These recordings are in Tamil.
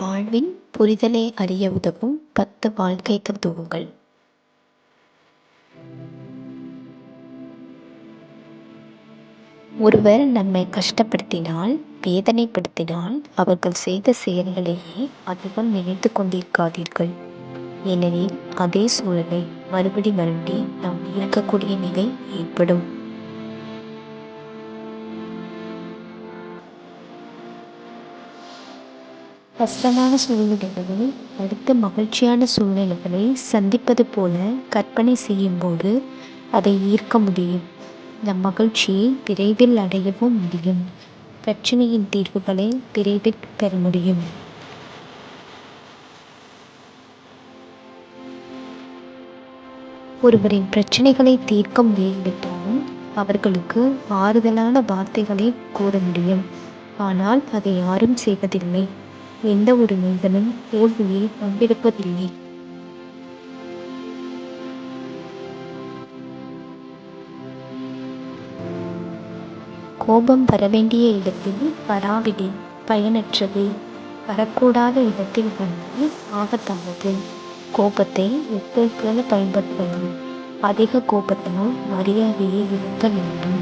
வாழ்வின் புரிதலை அறிய உதவும் பத்து வாழ்க்கை தத்துவங்கள் ஒருவர் நம்மை கஷ்டப்படுத்தினால் வேதனைப்படுத்தினால் அவர்கள் செய்த செயல்களையே அதிகம் நினைத்து கொண்டிருக்காதீர்கள். ஏனெனில் அதே சூழலை மறுபடி மறுபடி நாம் இருக்கக்கூடிய நிலை ஏற்படும். கஷ்டமான சூழ்நிலைகளை அடுத்த மகிழ்ச்சியான சூழ்நிலைகளை சந்திப்பது போல கற்பனை செய்யும்போது அதை ஈர்க்க முடியும். நம் மகிழ்ச்சியை விரைவில் அடையவும் முடியும். பிரச்சனையின் தீர்வுகளை விரைவில் பெற முடியும். ஒருவரின் பிரச்சனைகளை தீர்க்க முடியாவிட்டாலும் அவர்களுக்கு ஆறுதலான வார்த்தைகளை கூற முடியும். ஆனால் அதை யாரும் செய்வதில்லை. எந்த ஒரு மனிதனும் தோல்வியை பங்கெடுப்பதில்லை கோபம் வரவேண்டிய இடத்தில் வராவிடு பயனற்றது. வரக்கூடாத இடத்தில் வந்து ஆபத்தானது. கோபத்தை எப்பொழுது பயன்படுத்தவும் அதிக கோபத்தினால் மரியாதையை இருக்க வேண்டும்.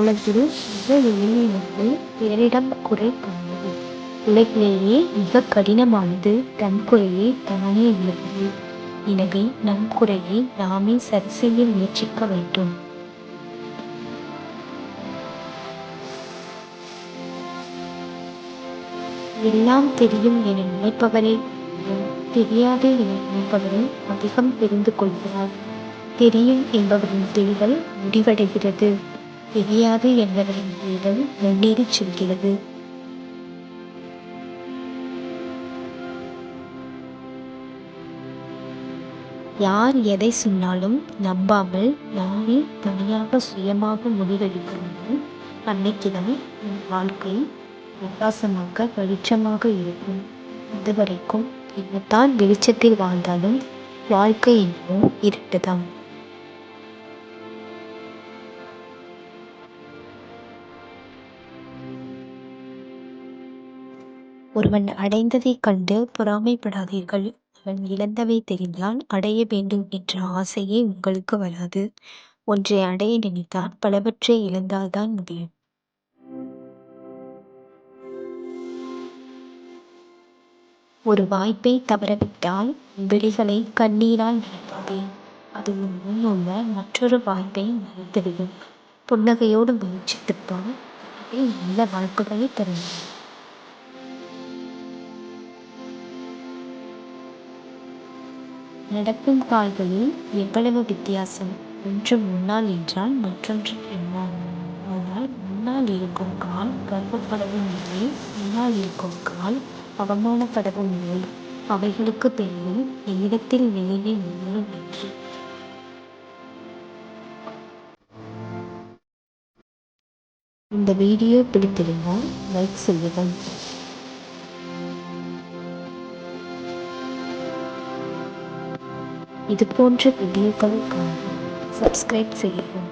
உலகில் மிக எளிமையானது பிறரிடம் குறை காண்பது உலகிலேயே மிக கடினமானது தன் தானே உள்ளது. எனவே நம் குறையை நாமே சரி செய்ய முயற்சிக்க வேண்டும். எல்லாம் தெரியும் என நினைப்பவரே தெரியாது என நினைப்பவரே அதிகம் தெரிந்து கொள்கிறார் தெரியும் என்பவரின் தெரிதல் முடிவடைகிறது. தெரியாது என்பதன் தேடல் முன்னேறிச் செல்கிறது. யார் எதை சொன்னாலும் நம்பாமல் நானே தனியாக சுயமாக முடிவெடுக்கும் அன்னைக்குதான் என் வாழ்க்கை பிரகாசமாக வெளிச்சமாக இருக்கும். இதுவரைக்கும் என்னத்தான் வெளிச்சத்தில் வாழ்ந்தாலும் வாழ்க்கை என்னும் இருட்டுதான். ஒருவன் அடைந்ததைக் கண்டு பொறாமைப்படாதீர்கள். அவன் இழந்தவை தெரிந்தால் அடைய வேண்டும் என்ற ஆசையே உங்களுக்கு வராது. ஒன்றை அடைய நினைத்தால் பலவற்றை இழந்தால்தான் முடியும். ஒரு வாய்ப்பை தவறவிட்டால் விழிகளை கண்ணீரால் நினைக்காதே. அது உன் உள்ள மற்றொரு வாய்ப்பை மறைத்துவிடும். புன்னகையோடு முயற்சித்துப்பார். நல்ல வாய்ப்புகளை தரும் நடக்கும் கால்களில் எவ்வளவு வித்தியாசம்? ஒன்று முன்னால் என்றால் மற்றொன்று பின்னால். ஆனால் முன்னால் இருக்கும் கால் கர்வப்படவும் இல்லை முன்னால் இருக்கும் கால் அவமானப்படவும் இல்லை. அவைகளுக்கு பின்பு என்னிடத்தில் நிலையை முன்னேறும் என்று. இந்த வீடியோ பிடித்திருந்தால் லைக் செய்யவும். இது போன்ற வீடியோக்களுக்காக சப்ஸ்கிரைப் செய்யவும்